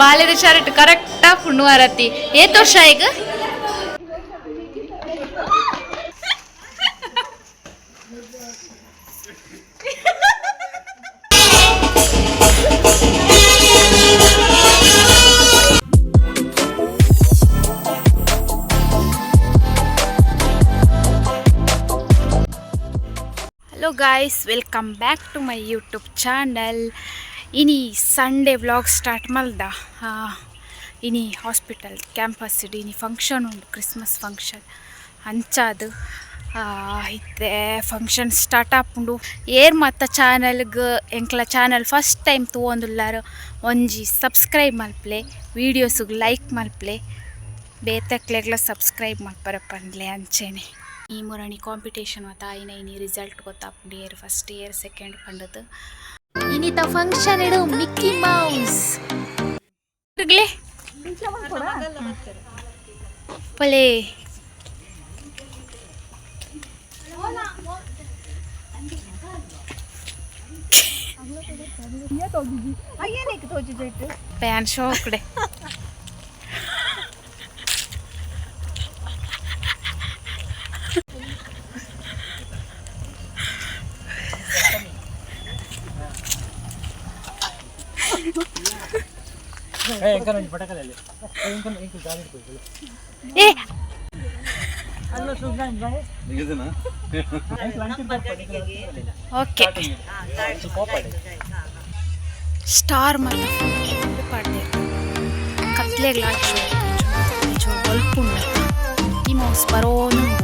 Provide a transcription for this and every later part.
ಬಾಲ್ಯದ ಶರ್ಟ್ ಆಗಿ ಪುಣ್ವಾರತಿ ಏತ್ ವರ್ಷ ಈಗ? Hello guys welcome back to my YouTube channel ಇನಿ ಸಂಡೇ ವ್ಲಾಗ್ ಸ್ಟಾರ್ಟ್ ಆ, ಇನಿ ಹಾಸ್ಪಿಟಲ್ ಕ್ಯಾಂಪಸ್ ಇನಿ ಫಂಕ್ಷನ್ ಉಂಟು ಕ್ರಿಸ್ಮಸ್ ಫಂಕ್ಷನ್ ಅಂಚಾದು ಇತ್ತೆ ಫಂಕ್ಷನ್ ಸ್ಟಾರ್ಟ್ ಆಪುಂಡು. ಏರ್ ಮತ್ತ ಚಾನಲ್ಗೆ ಎಂಕ್ಲ ಚಾನಲ್ ಫಸ್ಟ್ ಟೈಮ್ ತೊಗೊಂದುಲ್ಲಾರ ಒಂಜಿ ಸಬ್ಸ್ಕ್ರೈಬ್ ಮಲ್ಪ್ಲೆ ವೀಡಿಯೋಸ್ಗೆ ಲೈಕ್ ಮಲ್ಪ್ಲೆ ಬೇತಕ್ಲೆಗ್ಲ ಸಬ್ಸ್ಕ್ರೈಬ್ ಮಲ್ಪರ ಪಂಡ್ಲೆ ಅಂಚೆನೆ. ಈ ಮುರಣಿ ಕಾಂಪಿಟೇಷನ್ ಆಯ್ನ ಇನಿ ರಿಸಲ್ಟ್ ಗೊತ್ತಾಪುಂಡು ಏರ್ ಫಸ್ಟ್ ಇಯರ್ ಸೆಕೆಂಡ್ ಪಂಡದು ಇನಿತ ಫಂಕ್ಷನ್ ಇಡು ಮಿಕ್ಕಿ ಮೌಸ್ ಇರ್ಗ್ಲೆ ಪಲೆ ಪ್ಯಾನ್ ಶೋ ಕಡೆ ಓಕೆ ಸ್ಟಾರ್ ಮಲ್ಲ ಪಾಡ್ದೆ ಒಲ್ಪುಂಡ ಈ ಮೌಸ್ ಬರೋನುಂಡು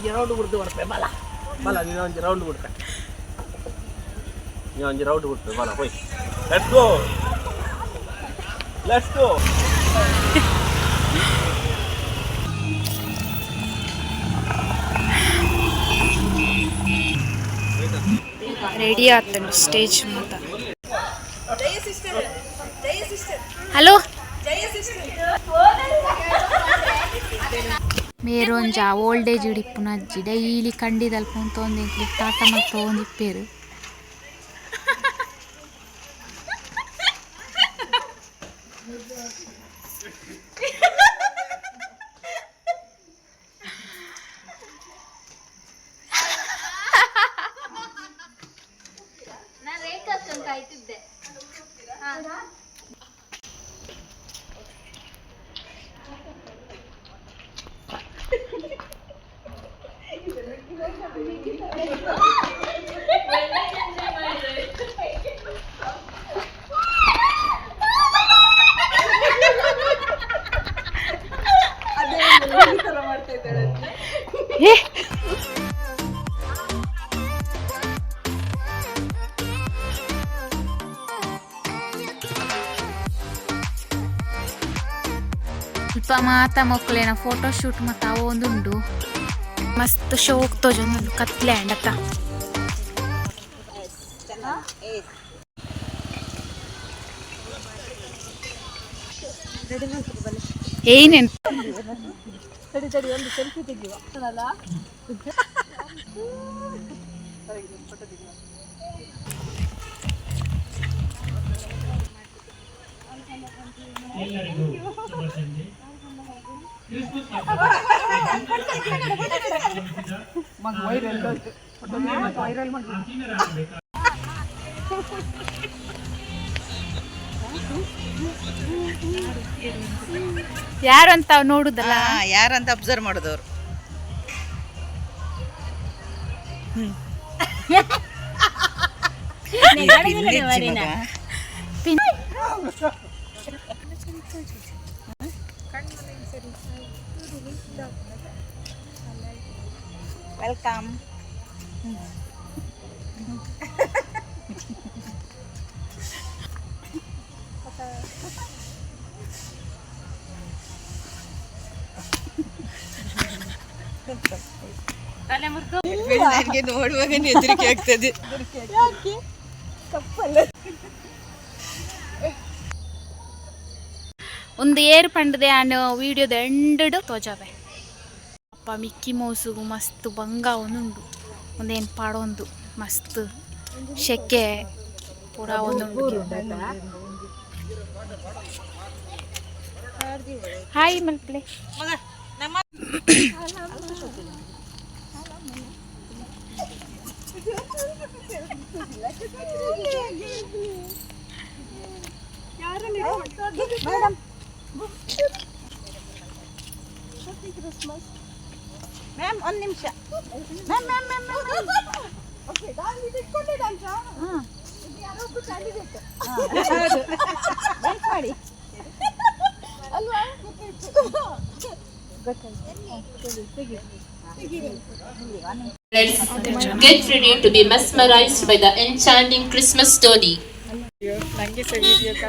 ಒಂಜಿ ರೌಂಡ್ ಬಿಡ್ತು ಬರ್ತೆ ಬಲ. ಬಲ ನೀನು ಒಂಜಿ ರೌಂಡ್ ಬಿಡ್ತೆ ನೀನು ಒಂಜಿ ರೌಂಡ್ ಬಿಡ್ತು ಬಲ ಹೋಯ್. Let's go let's go ready ಆತನು ಸ್ಟೇಜ್ ಮತ್ತ ಹಲೋ ಮೇರೊಂಜ ಓಲ್ಡ್ ಏಜ್ ಇಡಿಪ್ಪುನಜ್ಜಿ ಡೈಲಿ ಕಂಡಿದಲ್ಪ ಉಂತೊಂದು ತಾಟ ಮತ್ತು ಒಂದಿಪ್ಪೇರು ಏ ಸ್ವಲ್ಪ ಮಾತ ಮಕ್ಕಳೇನ ಫೋಟೋ ಶೂಟ್ ಮತ್ತು ಅವು ಒಂದುಂಡು ಮಸ್ತ್ ಶೋಕ್ ತೋಜೊಂದು ಕತ್ಲೆ ಅಂಡತ್ತ ಏನೇನು ಸರಿ ಒಂದು ಸೆಲ್ಫಿ ತೆಗೆಯುವ ಅಲ್ಲ ಎಲ್ಲರಿಗೂ ಶುಭ ಸಂಜೆ ಕ್ರಿಸ್ಮಸ್ ಮಗ ವೈರಲ್ ವೈರಲ್ ಮಾಡಿ ಯಾರು ಅಂತ ನೋಡುದಲ್ಲ ಯಾರಂತ ಅಬ್ಸರ್ವ್ ಮಾಡಿದವ್ರು. ತಲೆ ಮುರಿದು ನನಗೆ ನೋಡುವಾಗ ಹೆದರಿಕೆ ಆಗ್ತದೆ. ಯಾಕೆ? ಕಪ್ಪಲ್ಲ ಒಂದು ಏರ್ ಪಂಡದೆ ಆಂಡ್ ವಿಡಿಯೋದ ಎಂಡಡು ತೋಜಾವೆ. ಅಪ್ಪ ಮಿಕ್ಕಿ ಮೌಸುಗು ಮಸ್ತ್ ಬಂಗ ಒಂದುಂಡು ಒಂದೇನು ಪಾಡೊಂದು ಮಸ್ತ್ ಶೆಕೆ ಪೂರ ಒಂದುಂಡು ಹಾಯ್ ಮಲ್ಪಲೆ ಮಗ ನಮ್ಮ ಮ್ಯಾಮ್ ಒಂದು ನಿಮಿಷ ma'am ma'am ma'am ಮಾಡಿ Let's get ready to be mesmerized by the enchanting Christmas story. ದೇವದೂತರು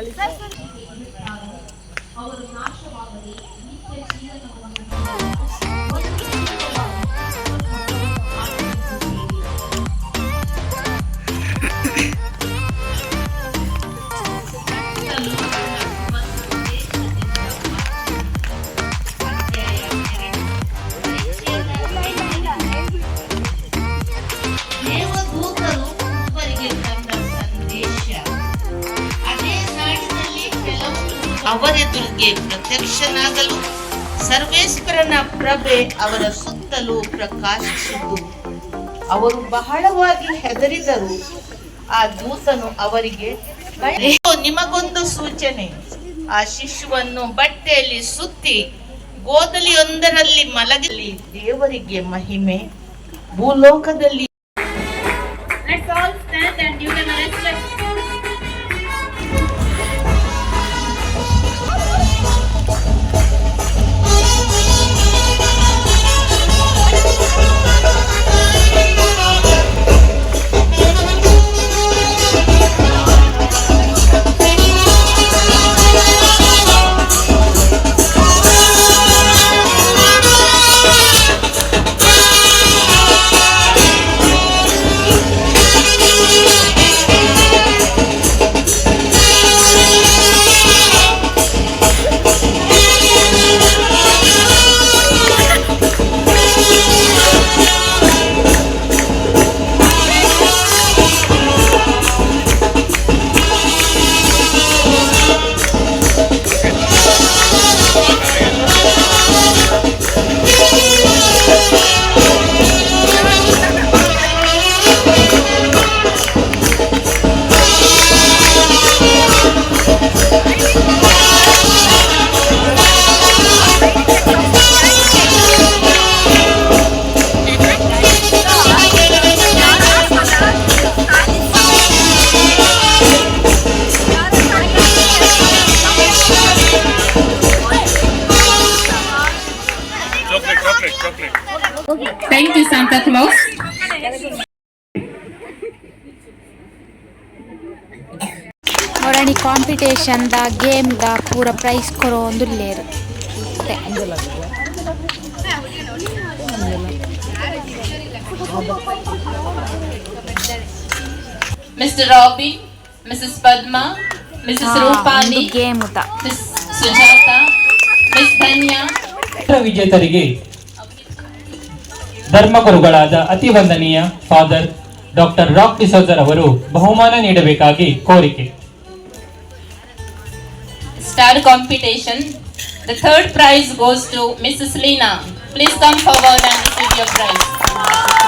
ಅವರೆದುರಿಗೆ ಪ್ರತ್ಯಕ್ಷನಾಗಲು ಸರ್ವೇಶ್ವರನ ಪ್ರಭೆ ಅವರ ಸುತ್ತಲೂ ಪ್ರಕಾಶಿಸಿತು. ಅವರು ಬಹಳವಾಗಿ ಹೆದರಿದರು. ಆ ದೂತನು ಅವರಿಗೆ "ಓ, ನಿಮಗೊಂದು ಸೂಚನೆ. ಆ ಶಿಶುವನ್ನು ಬಟ್ಟೆಯಲ್ಲಿ ಸುತ್ತಿ ಗೋದಲಿಯೊಂದರಲ್ಲಿ ಮಲಗಲಿ ದೇವರಿಗೆ ಮಹಿಮೆ. ಭೂಲೋಕದಲ್ಲಿ ನೋಡಣಿ ಗೇಮ್ ದ ಪೂರ ಪ್ರೈಸ್ ಕೊರೋ ಒಂದು lair mister Mr. Missus Padma Padma, Mrs. Game Miss Sujata, Miss Dhanya, ಚಿತ್ರ ವಿಜೇತರಿಗೆ ಧರ್ಮಗುರುಗಳಾದ ಅತಿ ವಂದನೀಯ ಫಾದರ್ ಡಾಕ್ಟರ್ ರಾಕ್ ಡಿಸೋಜರ್ ಅವರು ಬಹುಮಾನ ನೀಡಬೇಕಾಗಿ ಕೋರಿಕೆ Star Competition. The third prize goes to Mrs. Lena. Please come forward and receive your prize.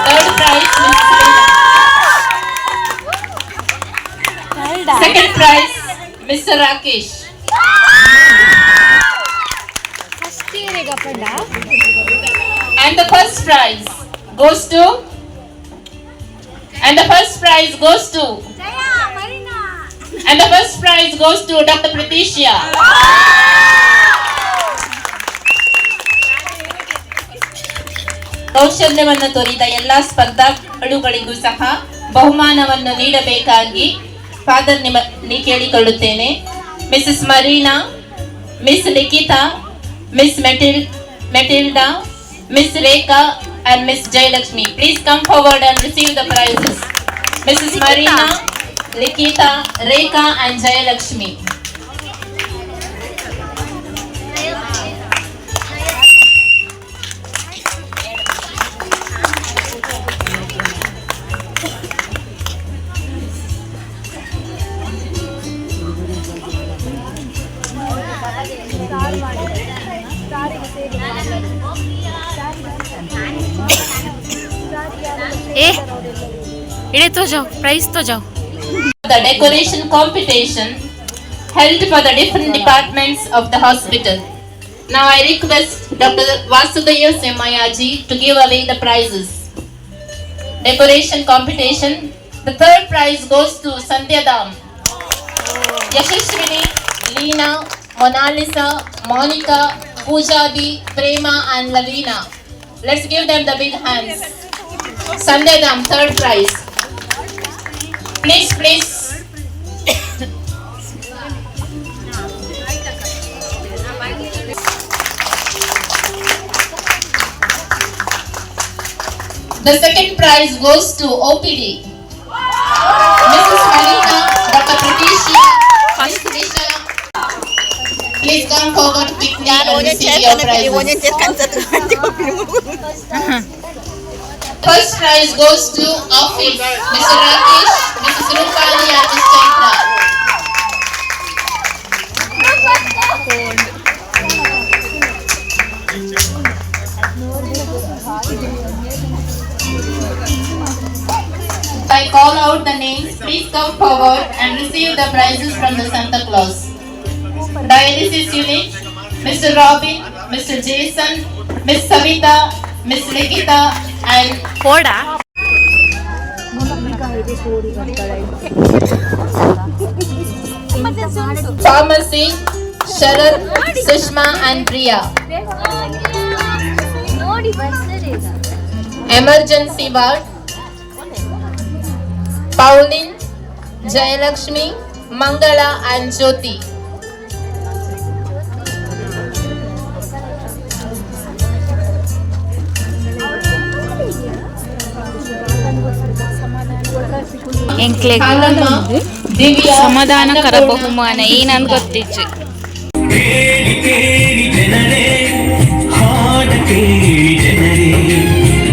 Third prize, Mrs. Lena. Second prize, Mr. Rakesh. And the first prize goes to. And the first prize goes to. And the first prize goes to Dr. Patricia. ಕೌಶಲ್ಯವನ್ನು ತೋರಿದ ಎಲ್ಲಾ ಸ್ಪರ್ಧಾಳುಗಳಿಗೂ ಸಹ ಬಹುಮಾನವನ್ನು ನೀಡಬೇಕಾಗಿ father ನಿಮ್ಮಲ್ಲಿ ಕೇಳಿಕೊಳ್ಳುತ್ತೇನೆ Mrs Marina miss Likhita miss ಮೆಟಿಲ್ Matilda miss Rekha and miss Jayalakshmi please come forward and receive the prizes Mrs Marina Likita, Rekha and Jayalakshmi. ए इडे तो जाओ price तो जाओ The decoration competition held for the different departments of the hospital. Now I request Dr. Vasudev Semayaji to give away the prizes. Decoration competition. The third prize goes to Sandhya Dam. Yashashwini, Leena, Monalisa, Monica, Pujadi, Prema and Lavina. Let's give them the big hands. Sandhya Dam, third prize. Please, please. The second prize goes to OPD. Mrs. Malika, Dr. Miss Nisha. Please come forward quickly and receive your prizes. First prize goes to office, Mr. Rakesh, Mrs. Rupali and Ms. Chaitra. If I call out the names, please come forward and receive the prizes from the Santa Claus. Dialysis unit, Mr. Robin, Mr. Jason, Miss Savita, Miss Likita போடா pharmacy Sharad, Sushma and Priya. Emergency ward Pauline, Jayalakshmi, Mangala and Jyoti. ಎಂಕ್ಲೆಗ್ ಸಮಾಧಾನಕರ Annapurna, ಬಹುಮಾನ ಏನಂತ. ಗೊತ್ತಿಚ್ಚು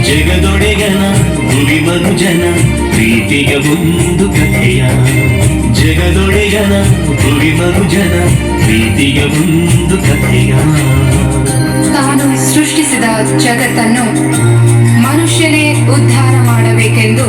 ಜಗದೊಡೆಗನ ಭುವಿ ಮನುಜನ ಪ್ರೀತಿಯ ಒಂದು ಕಥೆಯ ಜಗದೊಡೆಗನ ಭುವಿ ಮನುಜನ ಪ್ರೀತಿಯ ಒಂದು ಕಥೆಯ ತಾನು ಸೃಷ್ಟಿಸಿದ ಜಗತ್ತನ್ನು ಮನುಷ್ಯನೇ ಉದ್ಧಾರ ಮಾಡಬೇಕೆಂದು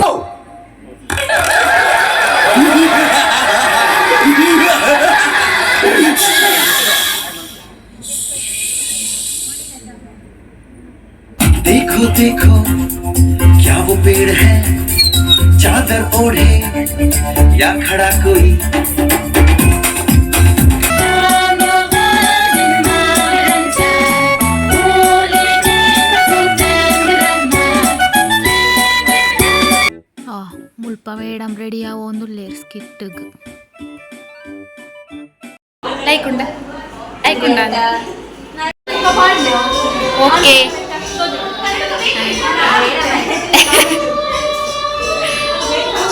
खड़ा कोई മുൾപ്പവയിടാൻ റെഡിയാവോന്നില്ലേ സ്കിട്ടുക്ക് ലൈക്കുണ്ട്. ലൈക്കുണ്ടോ? ഓക്കേ.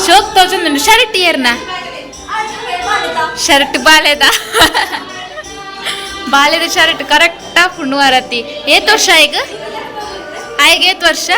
ಶೋಕ್ ತೋಜೊಂದುಂಡು ಶರ್ಟ್ ಶರ್ಟ್ ಬಾಲೆದ ಬಾಲೆದ ಶರ್ಟ್ ಕರೆಕ್ಟಾ ಪುಣ್ಣು ಅರತಿ ಏತ್ ವರ್ಷ ಈಗ ಆಯ್ಗೆ ಏತ್ ವರ್ಷ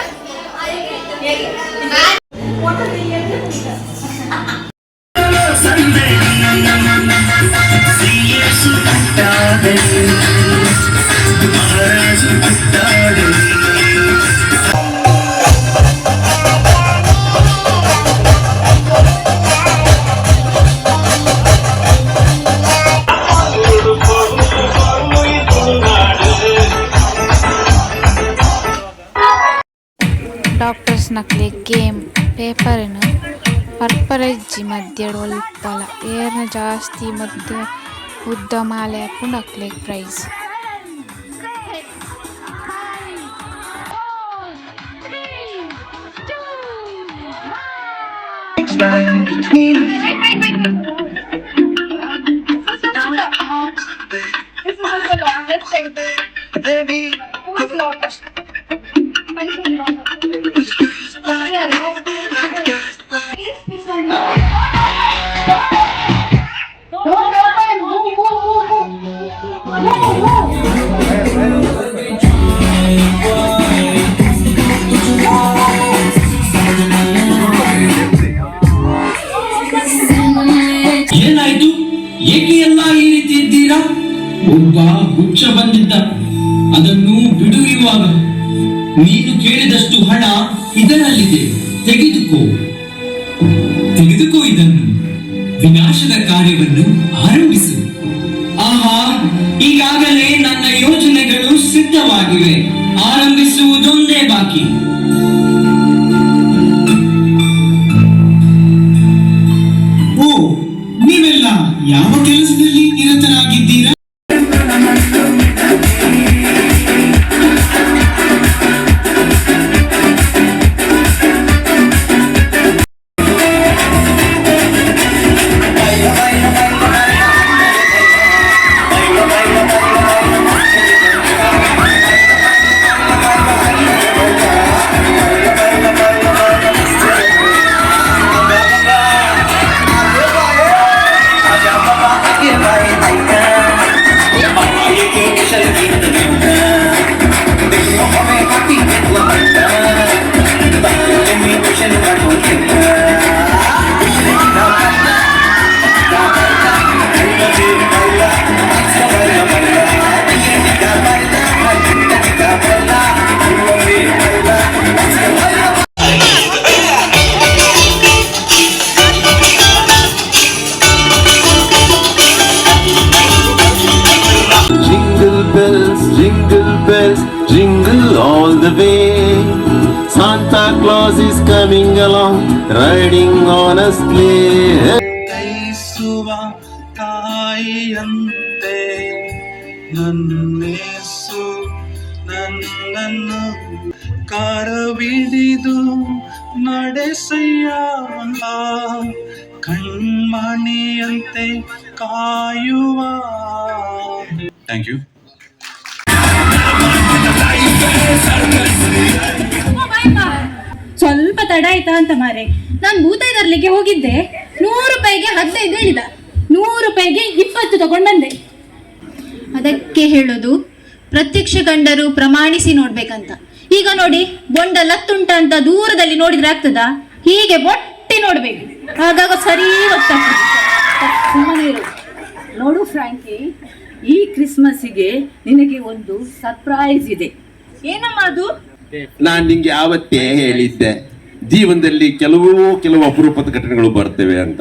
ಪರ್ಪರಜ್ಜಿ ಮಧ್ಯ ಒಲ್ಪಲ ಏರ್ನ ಜಾಸ್ತಿ ಮಧ್ಯ ಉದ್ದ ಮಾಲೆ ಹಾಕೊಂಡು ನಕ್ಲೆ ಪ್ರೈಸ್ Baby, ನೀನು ಕೇಳಿದಷ್ಟು ಹಣ ಇದರಲ್ಲಿದೆ. ತೆಗೆದುಕೋ. ತೆಗೆದುಕೋ ಇದನ್ನು. ವಿನಾಶದ ಕಾರ್ಯವನ್ನು ಆರಂಭಿಸು. ಆಹಾ, ಈಗಾಗಲೇ ನನ್ನ ಯೋಜನೆಗಳು ಸಿದ್ಧವಾಗಿವೆ. ಆರಂಭಿಸುವುದೊಂದೇ ಬಾಕಿ. ಕಣ್ಮಣಿಯಂತೆ ಕಾಯುವ. ಥ್ಯಾಂಕ್ ಯು ಸ್ವಲ್ಪ ತಡ ಆಯ್ತಾ ಅಂತ ಮಾರೆ. ನಾನು ತರ್ಲಿಕ್ಕೆ ಹೋಗಿದ್ದೆ. ನೂರು ರೂಪಾಯಿಗೆ ಹದಿನೈದು ಹೇಳಿದ. ನೂರು ರೂಪಾಯಿಗೆ ಇಪ್ಪತ್ತು ತಗೊಂಡಂದೆ ಅದಕ್ಕೆ ಹೇಳೋದು, ಪ್ರತ್ಯಕ್ಷ ಕಂಡರು ಪ್ರಮಾಣಿಸಿ ನೋಡ್ಬೇಕಂತ. ಈಗ ನೋಡಿ, ಬೊಂಡ ಲತ್ತುಂಟ ಅಂತ ದೂರದಲ್ಲಿ ನೋಡಿದ್ರೆ ಆಗ್ತದಾ? ಹೀಗೆ ಬೊಟ್ಟಿ ನೋಡ್ಬೇಕು. ಆಗಾಗ ಸರಿ ಗೊತ್ತಾಗ್ತದೆ ಸುಮ್ಮನೆ. ನೋಡು ಫ್ರಾಂಕಿ, ಈ ಕ್ರಿಸ್ಮಸ್ಸಿಗೆ ನಿನಗೆ ಒಂದು ಸರ್ಪ್ರೈಸ್ ಇದೆ. ಏನಮ್ಮ ಅದು? ನಾನ್ ನಿಂಗೆ ಆವತ್ತೇ ಹೇಳಿದ್ದೆ. ಜೀವನದಲ್ಲಿ ಕೆಲವು ಕೆಲವು ಅಪರೂಪದ ಘಟನೆಗಳು ಬರ್ತವೆ ಅಂತ.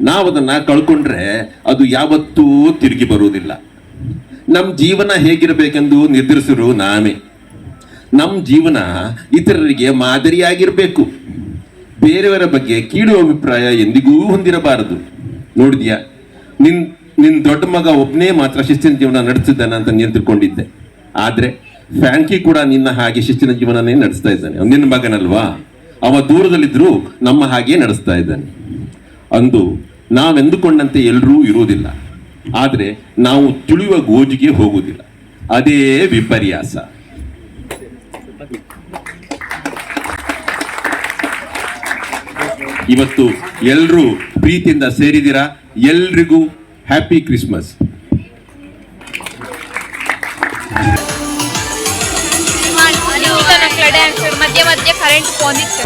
ನಾವು ಅದನ್ನ ಕಳ್ಕೊಂಡ್ರೆ ಅದು ಯಾವತ್ತೂ ತಿರುಗಿ ಬರುವುದಿಲ್ಲ. ನಮ್ಮ ಜೀವನ ಹೇಗಿರಬೇಕೆಂದು ನಿರ್ಧರಿಸಿರು ನಾನೇ ನಮ್ಮ ಜೀವನ ಇತರರಿಗೆ ಮಾದರಿಯಾಗಿರ್ಬೇಕು. ಬೇರೆಯವರ ಬಗ್ಗೆ ಕೀಳು ಅಭಿಪ್ರಾಯ ಎಂದಿಗೂ ಹೊಂದಿರಬಾರದು. ನೋಡಿದ್ಯಾ? ನಿನ್ ನಿನ್ ದೊಡ್ಡ ಮಗ ಒಬ್ಬನೇ ಮಾತ್ರ ಶಿಸ್ತಿನ ಜೀವನ ನಡೆಸಿದ್ದಾನೆ ಅಂತ ನಿಂತುಕೊಂಡಿದ್ದೆ. ಆದರೆ ಫ್ಯಾಂಕಿ ಕೂಡ ನಿನ್ನ ಹಾಗೆ ಶಿಸ್ತಿನ ಜೀವನನೇ ನಡೆಸ್ತಾ ಇದ್ದಾನೆ. ನಿನ್ನ ಮಗನಲ್ವಾ? ಅವ ದೂರದಲ್ಲಿದ್ದರೂ ನಮ್ಮ ಹಾಗೆ ನಡೆಸ್ತಾ ಇದ್ದಾನೆ. ಅಂದು ನಾವೆಂದುಕೊಂಡಂತೆ ಎಲ್ಲರೂ ಇರುವುದಿಲ್ಲ. ಆದರೆ ನಾವು ತುಳಿಯುವ ಗೋಜಿಗೆ ಹೋಗುವುದಿಲ್ಲ. ಅದೇ ವಿಪರ್ಯಾಸ. ಇವತ್ತು ಎಲ್ಲರೂ ಪ್ರೀತಿಯಿಂದ ಸೇರಿದಿರಾ ಎಲ್ರಿಗೂ ಹ್ಯಾಪಿ ಕ್ರಿಸ್ಮಸ್. ಮಧ್ಯೆ ಮಧ್ಯೆ ಕರೆಂಟ್ ಪೋನಿತ್ತು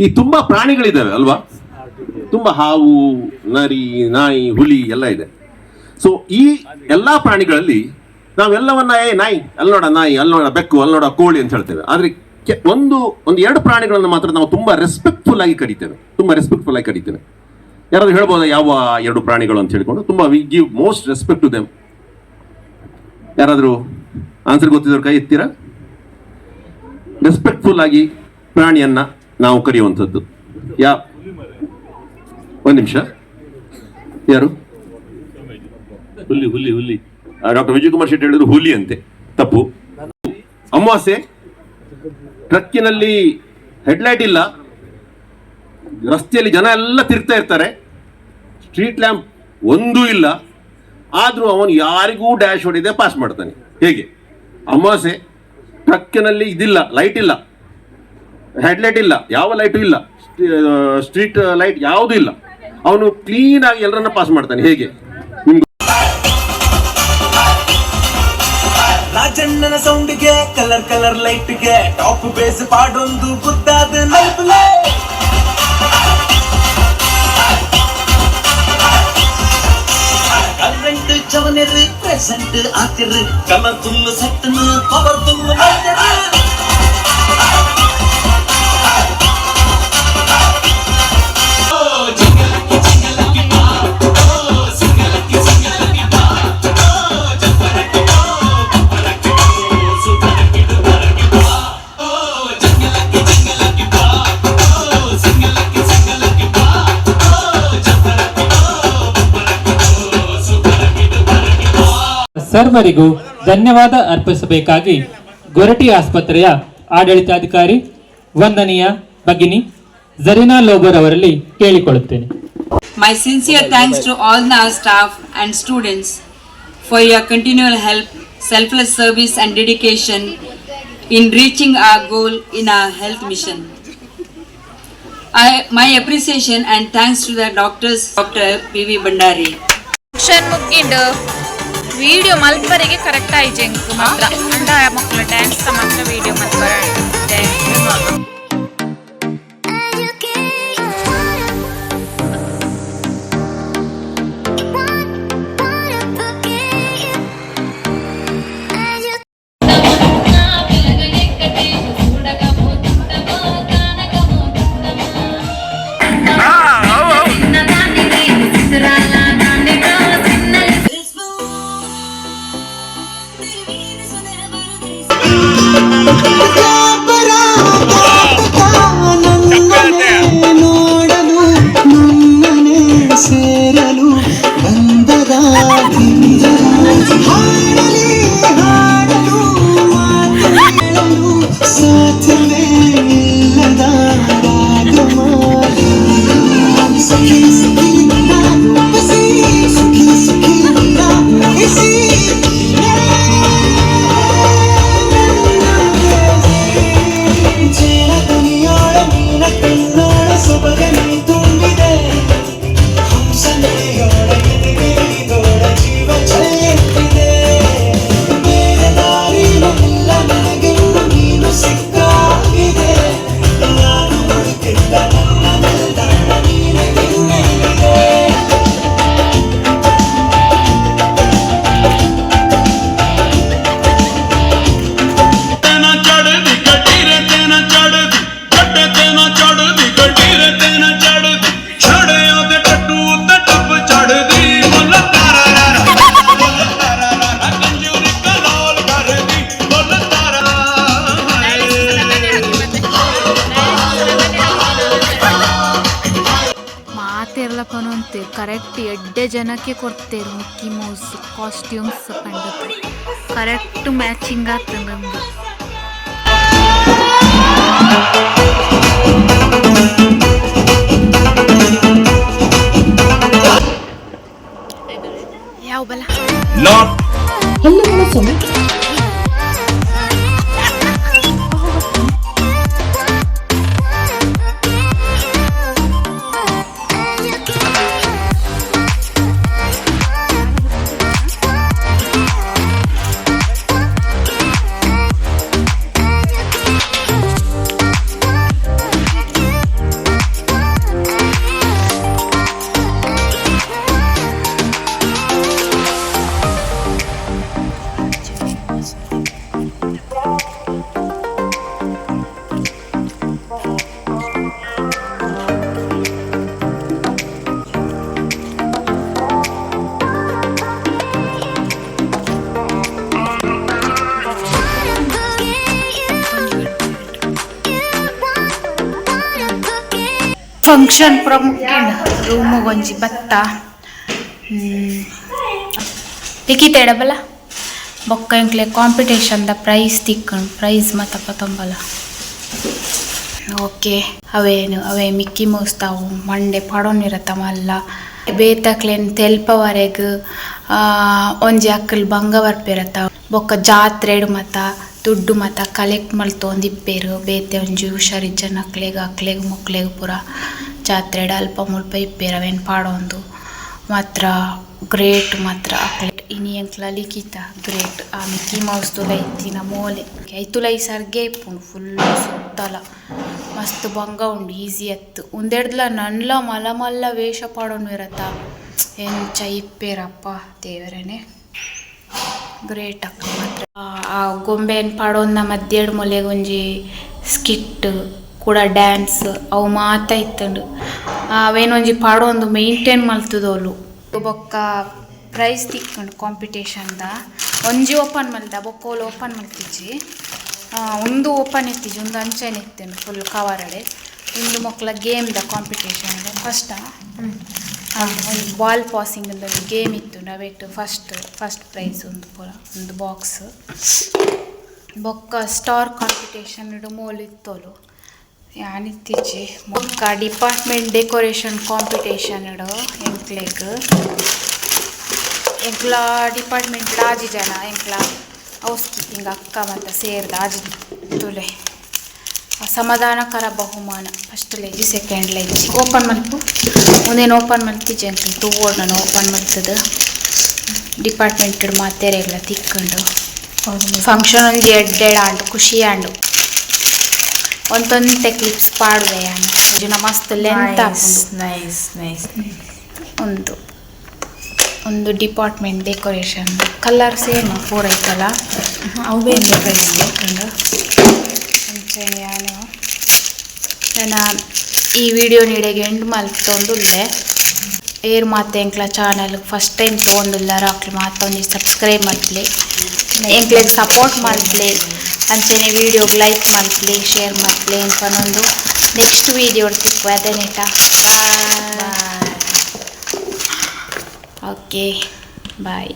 ಈ ತುಂಬಾ ಪ್ರಾಣಿಗಳಿದ್ದಾವೆ, ಅಲ್ವಾ? ತುಂಬಾ ಹಾವು, ನರಿ, ನಾಯಿ, ಹುಲಿ ಎಲ್ಲ ಇದೆ. ಸೊ ಈ ಎಲ್ಲಾ ಪ್ರಾಣಿಗಳಲ್ಲಿ ನಾವೆಲ್ಲವನ್ನ, ಏ, ನಾಯಿ, ಅಲ್ಲಿ ನೋಡ ನಾಯಿ, ಅಲ್ಲಿ ನೋಡ ಬೆಕ್ಕು, ಅಲ್ಲಿ ನೋಡ ಕೋಳಿ ಅಂತ ಹೇಳ್ತೇವೆ. ಆದ್ರೆ ಒಂದು ಒಂದು ಎರಡು ಪ್ರಾಣಿಗಳನ್ನು ಮಾತ್ರ ನಾವು ತುಂಬಾ ರೆಸ್ಪೆಕ್ಟ್ಫುಲ್ ಆಗಿ ಕರಿತೇವೆ ತುಂಬಾ ರೆಸ್ಪೆಕ್ಟ್ಫುಲ್ ಆಗಿ ಕರಿತೇವೆ ಯಾರಾದ್ರೂ ಹೇಳ್ಬೋದಾ ಯಾವ ಎರಡು ಪ್ರಾಣಿಗಳು ಅಂತ ಹೇಳಿಕೊಂಡು? ತುಂಬಾ we give most respect to them ಯಾರಾದರೂ ಆನ್ಸರ್ ಗೊತ್ತಿದ್ದವ್ರ ಕೈ ಎತ್ತೀರಾ? ರೆಸ್ಪೆಕ್ಟ್ಫುಲ್ ಆಗಿ ಪ್ರಾಣಿಯನ್ನ ನಾವು ಕರೆಯುವಂಥದ್ದು. ಯಾ, ಒಂದು ನಿಮಿಷ. ಯಾರು? ಹುಲಿ ಹುಲಿ ಹುಲಿ. ಡಾಕ್ಟರ್ ವಿಜಯಕುಮಾರ್ ಶೆಟ್ಟಿ ಹೇಳಿದ್ರು ಹುಲಿ ಅಂತೆ. ತಪ್ಪು. ಅಮಾವಾಸ್ಯೆ. ಟ್ರಕ್ಕಿನಲ್ಲಿ ಹೆಡ್ಲೈಟ್ ಇಲ್ಲ. ರಸ್ತೆಯಲ್ಲಿ ಜನ ಎಲ್ಲ ತಿರ್ತಾ ಇರ್ತಾರೆ. ಸ್ಟ್ರೀಟ್ ಲ್ಯಾಂಪ್ ಒಂದೂ ಇಲ್ಲ. ಆದರೂ ಅವನು ಯಾರಿಗೂ ಡ್ಯಾಶ್ ಹೊಡೆದೇ ಪಾಸ್ ಮಾಡ್ತಾನೆ. ಹೇಗೆ? ಅಮಾವಾಸ್ಯೆ. ಟ್ರಕ್ಕಿನಲ್ಲಿ ಇದಿಲ್ಲ, ಲೈಟ್ ಇಲ್ಲ. ಹೆಡ್ಲೈಟ್ ಇಲ್ಲ, ಯಾವ ಲೈಟು ಇಲ್ಲ. ಸ್ಟ್ರೀಟ್ ಲೈಟ್ ಯಾವುದೂ ಇಲ್ಲ. ಅವನು ಕ್ಲೀನ್ ಆಗಿ ಎಲ್ಲರನ್ನ ಪಾಸ್ ಮಾಡ್ತಾನೆ, ಹೇಗೆ? ನಿಮ್ಗೆ ರಾಜಣ್ಣನ ಸೌಂಡ್ಗೆ ಕಲರ್ ಕಲರ್ ಲೈಟ್ಗೆ ಟಾಪ್ ಬೇಸ್ ಪಾಡೊಂದು ಗುದ್ದಾದ ನಲ್ಪಲೆ ಕರೆಂಟ್ ಜವನರು ಪ್ರೆಸೆಂಟ್ ಆತಿರು ಕಲರ್ಫುಲ್ ಸೆಟ್ಟನು ಪವರ್ಫುಲ್ ಮಾಡ್ತಾರೆ. ಸರ್ವರಿಗೂ ಧನ್ಯವಾದ ಅರ್ಪಿಸಬೇಕಾಗಿ ಗೊರಟಿ ಆಸ್ಪತ್ರೆಯ ಆಡಳಿತಾಧಿಕಾರಿ ವಂದನೀಯ ಭಗಿನಿ ಜರೀನಾ ಲೋಬರ್ ಅವರಲ್ಲಿ ಕೇಳಿಕೊಳ್ಳುತ್ತೇನೆ My sincere thanks to all the staff and students for your continual help, selfless service and dedication in reaching our goal in our health mission. I, my appreciation and thanks to the doctors, Dr. P.V. Bandari. Function video ಮಲ್ಪರಿಗೆ correct ಆಯ್ತು ಮಾತ್ರ. ಅಂಡ ಮಕ್ಕಳು dance ಮಾತ್ರ. ಜನಕ್ಕೆ ಕೊಡ್ತೇವೆ Mickey Mouse costumes ಕಂಡದ್ದು. Correct matching ಆಗ್ತದೆ ನಮ್ದು ಯಾವ ಬಲ? ಫಂಕ್ಷನ್ ಪ್ರಮುಖ ರೂಮು ಒಂಜಿ ಬತ್ತ. ಟಿಕೆಟ್ ಎಡಬಲ್ಲ? ಬೊಕ್ಕ ಎಂಕ್ಲೆ ಕಾಂಪಿಟೇಷನ್ದ ಪ್ರೈಸ್ ತಿಕ್ಕಂಡು ಪ್ರೈಸ್ ಮತ್ತಪ್ಪ ತೊಂಬಲ್ಲ. ಓಕೆ ಅವೇನು, ಅವೇ ಮಿಕ್ಕಿ ಮೌಸ್ ತಾವು. ಮಂಡೆ ಪಡೋನಿರತ್ತ ಮಲ್ಲ ಬೇತಕ್ಲೇನು ತೆಲ್ಪವರೆಗ್ ಒಂಜಿ ಅಕ್ಕಲ್ ಬಂಗ ಬರ್ಪಿರತ್ತ ಬೊಕ್ಕ ಜಾತ್ರೆಡ್ ಮತ, ದುಡ್ಡು ಮತ ಕಲೆಕ್ಟ್ ಮಲ್ತೊಂದಿಪ್ಪೆರ್ ಬೇತೆ ಒಂಜಿ ಹುಷಾರಿಜ್ಜನ ಅಕ್ಲೆಗ್ ಅಕ್ಲೆಗ್, ಮೊಕ್ಲೆಗ್ ಪೂರ ಜಾತ್ರೆಡ್ ಅಲ್ಪ ಮುಲ್ಪ ಇಪ್ಪೆರ್ ಅವೆನ್ ಪಾಡೊಂದು. ಮಾತ್ರ ಗ್ರೇಟ್ ಮಾತ್ರ ಅಕ್ಲೆಟ್ ಇನಿ ಎಂಕ್ಲ ಲಿಖಿತ ಗ್ರೇಟ್. ಆ ಮಿಕ್ಕಿ ಮೌಸ್ ತುಲ, ಇತ್ತಿನ ಮೋಲೆ. ಐತುಲ ಈ ಸರ್ಗೆ ಇಪ್ಪುಂಡು ಫುಲ್ ಸುತ್ತಲ. ಮಸ್ತ್ ಬಂಗ ಉಂಡು ಈಸಿ ಅತ್ತು ಉಂದೆಡ್ಲ ನನ್ಲ ಮಲ ಮಲ್ಲ ವೇಷ ಪಾಡೋನು ಇರತ್ತ. ಎಂಚ ಇಪ್ಪೇರಪ್ಪ ದೇವರೇನೆ ಗ್ರೇಟ್ ಅಕ್ಕ, ಮಾತ್ರ. ಆ- ಗೊಂಬೆನ್ ಪಾಡೋನ್ನ ಮಧ್ಯೆಡ್ ಮೊಲೆಗೊಂಜಿ ಸ್ಕಿಟ್ ಕೂಡ ಡ್ಯಾನ್ಸ್ ಅವು ಮಾತ ಇತ್ತಂಡು. ಅವೇನೊಂಜಿ ಪಾಡೋಂದು ಮೇಂಟೈನ್ ಮಲ್ತದೋಲು. ಬೊಕ್ಕ ಪ್ರೈಸ್ ತಿಕ್ಕಂಡು ಕಾಂಪಿಟೇಷನ್ದ. ಒಂಜಿ ಓಪನ್ ಮಲ್ದ ಬೊಕ್ಕೋಲು ಓಪನ್ ಮಲ್ತಿಜ್ಜಿ. ಒಂದು ಓಪನ್ ಇತ್ತಿಜ್ಜಿ ಒಂದು ಅಂಚೆನ ಇತ್ತೇನು ಫುಲ್ ಕವರಡೆ ಒಂದು ಮಕ್ಕಳ ಗೇಮ್ದ ಕಾಂಪಿಟೇಷನ್ ಫಸ್ಟ ಒಂದು ಬಾಲ್ ಪಾಸಿಂಗ್ ಒಂದು ಗೇಮ್ ಇತ್ತು ನಾವೆಟ್ ಫಸ್ಟ್ ಫಸ್ಟ್ ಪ್ರೈಸ್ ಒಂದು ಪೂರ, ಒಂದು ಬಾಕ್ಸ್ ಬೊಕ್ಕ ಸ್ಟಾರ್ ಕಾಂಪಿಟೇಷನ್ ಮೋಲ್ ಇತ್ತೋಲು. ಯಾನಿತ್ತೀಚೆ ಬೊಕ್ಕ ಡಿಪಾರ್ಟ್ಮೆಂಟ್ ಡೆಕೋರೇಷನ್ ಕಾಂಪಿಟೇಷನ್ ಇಡು, ಎಂಕ್ಲೆಗ್. ಎಂಕ್ಲ ಡಿಪಾರ್ಟ್ಮೆಂಟ್ ಆಜಿ ಜನ, ಎಂಕ್ಲ ಹೌಸ್ ಕೀಪಿಂಗ್ ಅಕ್ಕ ಮತ್ತು ಸೇರ್ದ ಆಜಿ ತುಲೆ. ಸಮಾಧಾನಕರ ಬಹುಮಾನ. ಫಸ್ಟ್ ಲೆಜ್ಜಿ ಸೆಕೆಂಡ್ ಲೆಜ್ಜಿ ಓಪನ್ ಮಲ್ಪು ಒಂದೇನು ಓಪನ್ ಮಂತಿ ಅಂಕಲ್ ಟೂ ನಾನು ಓಪನ್ ಮಲ್ತದ ಡಿಪಾರ್ಟ್ಮೆಂಟ್ ಮಾತೆರೆಗ್ಲ ತಿಕ್ಕೊಂಡು. ಫಂಕ್ಷನ್ ಒಂದು ಎಡ್ಡೆಡ್ ಆಂಡು ಖುಷಿ ಆಂಡು ಒಂದೊಂದೆ ಕ್ಲಿಪ್ಸ್ ಪಾಡುವೆ ಆಂಡು ಜನ ಮಸ್ತ್ ಲೆಂತ್ ನೈಸ್ ನೈಸ್ ಒಂದು ಒಂದು department decoration colour same four ಐತಲ್ಲ ಅವೇ ಅಂಚನೆ ನಾನು ನನ್ನ ಈ ವಿಡಿಯೋ ನೀಡೆಗೆ ಎಂಡ್ ಮಲ್ತೊಂದುಲ್ಲೆ ಏರ್ ಮಾತೆ ಎಂಕ್ಲ ಚಾನಲ್ ಫಸ್ಟ್ ಟೈಮ್ ತೊಗೊಂಡುಲ್ಲಾರ ಅಕ್ಲು ಮಾತೊಂದು ಸಬ್ಸ್ಕ್ರೈಬ್ ಮಲ್ಪ್ಲಿ ಎಂಕ್ಲೆಗ್ ಸಪೋರ್ಟ್ ಮಲ್ಪ್ಲಿ ಅಂಚನೆ ವಿಡಿಯೋಗೆ ಲೈಕ್ ಮಲ್ಪ್ಲಿ ಶೇರ್ ಮಲ್ಪ್ಲಿ ಅನ್ಕೊಂಡೊಂದು ನೆಕ್ಸ್ಟ್ ವಿಡಿಯೋ ಅದೇ ಅದೇನೇಟ ಬಾಯ್ ಓಕೆ ಬಾಯ್